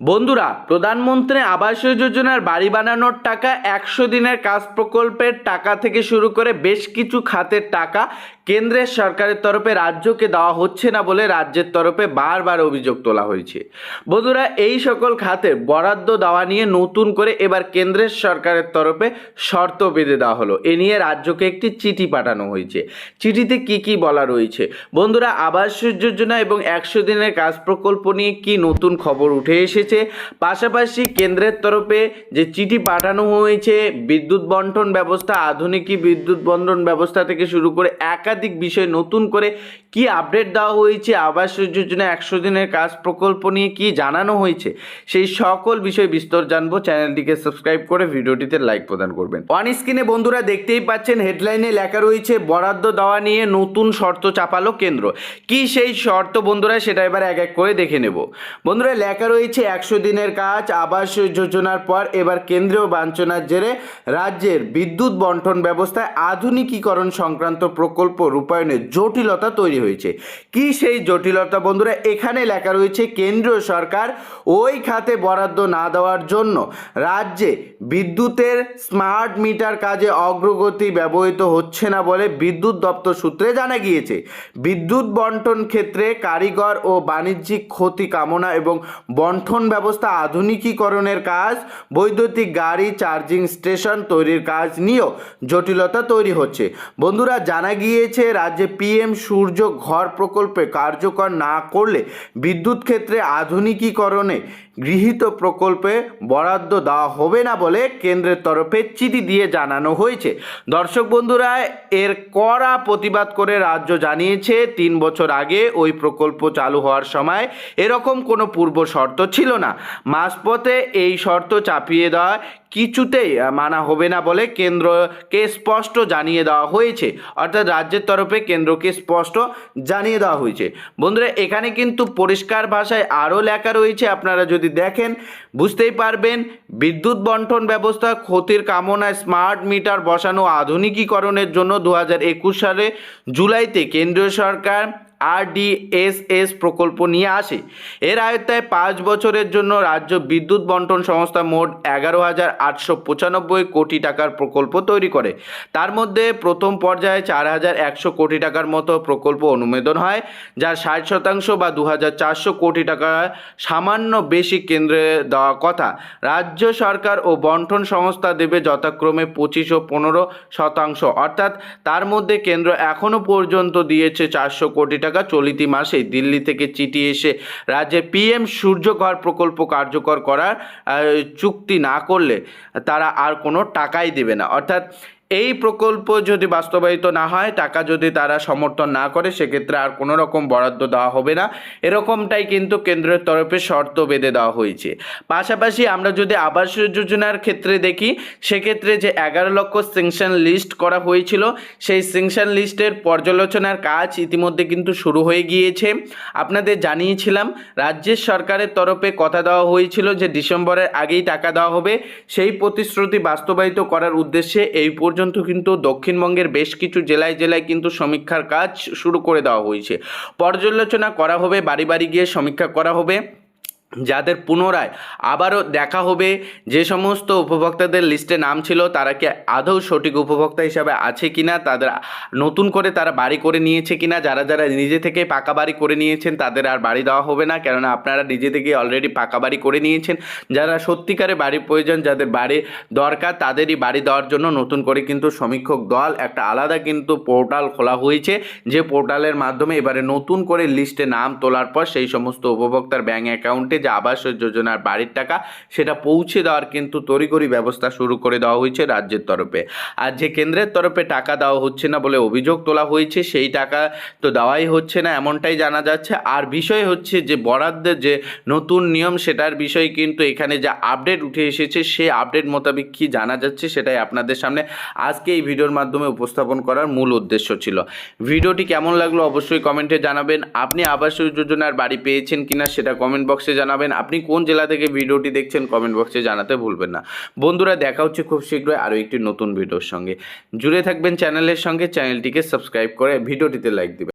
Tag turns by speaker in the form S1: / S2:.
S1: বন্ধুরা, প্রধানমন্ত্রী আবাস যোজনার বাড়ি বানানোর টাকা একশো দিনের কাজ প্রকল্পের টাকা থেকে শুরু করে বেশ কিছু খাতের টাকা কেন্দ্রের সরকারের তরফে রাজ্যকে দেওয়া হচ্ছে না বলে রাজ্যের তরফে বারবার অভিযোগ তোলা হয়েছে। বন্ধুরা, এই সকল খাতের বরাদ্দ দেওয়া নিয়ে নতুন করে এবার কেন্দ্রের সরকারের তরফে শর্ত বেঁধে দেওয়া হলো। এ নিয়ে রাজ্যকে একটি চিঠি পাঠানো হয়েছে। চিঠিতে কি কি বলা রয়েছে? বন্ধুরা আবাস যোজনা এবং একশো দিনের কাজ প্রকল্প নিয়ে কি নতুন খবর উঠে এসেছে? পাশাপাশি কেন্দ্রের তরফে যে চিঠি পাঠানো হয়েছে, বিদ্যুৎ বন্টন ব্যবস্থা, আধুনিকী বিদ্যুৎ বন্টন ব্যবস্থা থেকে শুরু করে একাধিক বিষয় নতুন করে কি আপডেট দেওয়া হয়েছে, আবাস যোজনা, একশো দিনের কাজ প্রকল্প নিয়ে কি জানানো হয়েছে, সেই সকল বিষয় বিস্তর জানব। চ্যানেলটিকে সাবস্ক্রাইব করে ভিডিওটিতে লাইক প্রদান করবেন। অন স্ক্রিনে বন্ধুরা দেখতেই পাচ্ছেন হেডলাইনে লেখা রয়েছে, বরাদ্দ দেওয়া নিয়ে নতুন শর্ত চাপালো কেন্দ্র। কি সেই শর্ত বন্ধুরা, সেটা এবার এক এক করে দেখে নেব। বন্ধুরা, লেখা রয়েছে একশো দিনের কাজ, আবাস যোজনার পর এবার কেন্দ্রীয় বাঞ্ছনার জেরে রাজ্যের বিদ্যুৎ বন্টন ব্যবস্থায় আধুনিকীকরণ সংক্রান্ত প্রকল্প রূপায়ণে জটিলতা তৈরি হয়েছে। কি সেই জটিলতা বন্ধুরা? এখানে লেখা রয়েছে, কেন্দ্রীয় সরকার ওই খাতে বরাদ্দ না দেওয়ার জন্য রাজ্যে বিদ্যুতের স্মার্ট মিটার কাজে অগ্রগতি ব্যবহৃত হচ্ছে না বলে বিদ্যুৎ দপ্তর সূত্রে জানা গিয়েছে। বিদ্যুৎ বন্টন ক্ষেত্রে কারিগর ও বাণিজ্যিক ক্ষতি কামনা এবং বন্টন ব্যবস্থা আধুনিকীকরণের কাজ, বৈদ্যুতিক গাড়ি, চার্জিং স্টেশন তৈরির কাজ নিয়েও জটিলতা তৈরি হচ্ছে। বন্ধুরা, জানা গিয়েছে রাজ্যে পিএম সূর্য ঘর প্রকল্পে কার্যকর না করলে বিদ্যুৎ ক্ষেত্রে আধুনিকীকরণে গৃহীত প্রকল্পে বরাদ্দ দেওয়া হবে না বলে কেন্দ্রের তরফে চিঠি দিয়ে জানানো হয়েছে। দর্শক বন্ধুরা, এর কড়া প্রতিবাদ করে রাজ্য জানিয়েছে, তিন বছর আগে ওই প্রকল্প চালু হওয়ার সময় এরকম কোনো পূর্ব শর্ত ছিল না। মাঝপথে এই শর্ত চাপিয়ে দেওয়া কিছুতেই মানা হবে না বলে কেন্দ্রকে স্পষ্ট জানিয়ে দেওয়া হয়েছে। অর্থাৎ রাজ্যের তরফে কেন্দ্রকে স্পষ্ট জানিয়ে দেওয়া হয়েছে। বন্ধুরা, এখানে কিন্তু পরিষ্কার ভাষায় আরও লেখা রয়েছে, আপনারা যদি দেখেন, বুঝতেই পারবেন, বিদ্যুৎ বন্টন ব্যবস্থা, ক্ষতির কামনায় স্মার্ট মিটার বসানো আধুনিকীকরণের জন্য দু হাজার একুশ সালে জুলাইতে কেন্দ্রীয় সরকার আরডিএসএস প্রকল্প নিয়ে আসে। এর আয়ত্তায় পাঁচ বছরের জন্য রাজ্য বিদ্যুৎ বন্টন সংস্থা মোট এগারো হাজার আটশো পঁচানব্বই কোটি টাকার প্রকল্প তৈরি করে। তার মধ্যে প্রথম পর্যায়ে চার হাজার একশো কোটি টাকার মতো প্রকল্প অনুমোদন হয়, যার ষাট শতাংশ বা দু হাজার চারশো কোটি টাকা সামান্য বেশি কেন্দ্রে দেওয়া কথা। রাজ্য সরকার ও বন্টন সংস্থা দেবে যথাক্রমে পঁচিশ ও পনেরো শতাংশ। অর্থাৎ তার মধ্যে কেন্দ্র এখনও পর্যন্ত দিয়েছে চারশো কোটি টাকা চলিতি মাসে দিল্লি থেকে চিঠি এসে রাজ্যে পিএম সূর্যঘর প্রকল্প কার্যকর করার চুক্তি না করলে তারা আর কোনো টাকাই দেবে না। অর্থাৎ এই প্রকল্প যদি বাস্তবায়িত না হয়, টাকা যদি তারা সমর্থন না করে, সেক্ষেত্রে আর কোনো রকম বরাদ্দ দেওয়া হবে না। এরকমটাই কিন্তু কেন্দ্রের তরফে শর্ত বেঁধে দেওয়া হয়েছে। পাশাপাশি আমরা যদি আবাস যোজনার ক্ষেত্রে দেখি, সেক্ষেত্রে যে এগারো লক্ষ সেংশন লিস্ট করা হয়েছিল, সেই সেংশন লিস্টের পর্যালোচনার কাজ ইতিমধ্যে কিন্তু শুরু হয়ে গিয়েছে। আপনাদের জানিয়েছিলাম, রাজ্যের সরকারের তরফে কথা দেওয়া হয়েছিল যে ডিসেম্বরের আগেই টাকা দেওয়া হবে। সেই প্রতিশ্রুতি বাস্তবায়িত করার উদ্দেশ্যে এই পর্যন্ত কিন্তু দক্ষিণবঙ্গের বেশ কিছু জেলায় জেলায় কিন্তু সমীক্ষার কাজ শুরু করে দেওয়া হয়েছে। পর্যালোচনা করা হবে, বাড়ি বাড়ি গিয়ে সমীক্ষা করা হবে। যাদের পুনরায় আবারও দেখা হবে, যে সমস্ত উপভোক্তাদের লিস্টে নাম ছিল, তারা কি আদৌ সঠিক উপভোক্তা হিসাবে আছে কিনা, তাদের নতুন করে তারা বাড়ি করে নিয়েছে কিনা, যারা যারা নিজে থেকে পাকা বাড়ি করে নিয়েছেন, তাদের আর বাড়ি দেওয়া হবে না, কেননা আপনারা নিজে থেকে অলরেডি পাকা বাড়ি করে নিয়েছেন। যারা সত্যিকারে বাড়ির প্রয়োজন, যাদের বাড়ি দরকার, তাদেরই বাড়ি দেওয়ার জন্য নতুন করে কিন্তু সমীক্ষক দল একটা আলাদা কিন্তু পোর্টাল খোলা হয়েছে, যে পোর্টালের মাধ্যমে এবারে নতুন করে লিস্টে নাম তোলার পর সেই সমস্ত উপভোক্তার ব্যাঙ্ক অ্যাকাউন্টে যে আবাস যোজনার বাড়ির টাকা, সেটা পৌঁছে দেওয়ার কিন্তু তড়িঘড়ি ব্যবস্থা শুরু করে দেওয়া হয়েছে রাজ্যের তরফে। আর যে কেন্দ্রের তরফে টাকা দেওয়া হচ্ছে না বলে অভিযোগ তোলা হয়েছে, সেই টাকা তো দেওয়াই হচ্ছে না এমনটাই জানা যাচ্ছে। আর বিষয় হচ্ছে যে বরাদ্দের যে নতুন নিয়ম, সেটার বিষয় কিন্তু এখানে যে আপডেট উঠে এসেছে, সেই আপডেট মোতাবেক কী জানা যাচ্ছে সেটাই আপনাদের সামনে আজকে এই ভিডিওর মাধ্যমে উপস্থাপন করার মূল উদ্দেশ্য ছিল। ভিডিওটি কেমন লাগল অবশ্যই কমেন্টে জানাবেন। আপনি আবাস যোজনার বাড়ি পেয়েছেন কিনা সেটা কমেন্ট বক্সে জানাবেন। আপনি কোন জেলা থেকে ভিডিওটি দেখছেন কমেন্ট বক্সে জানাতে ভুলবেন না। বন্ধুরা, দেখা হচ্ছে খুব শীঘ্রই আরও একটি নতুন ভিডিওর সঙ্গে। জুড়ে থাকবেন চ্যানেলের সঙ্গে। চ্যানেলটিকে সাবস্ক্রাইব করে ভিডিওটিতে লাইক দিবেন।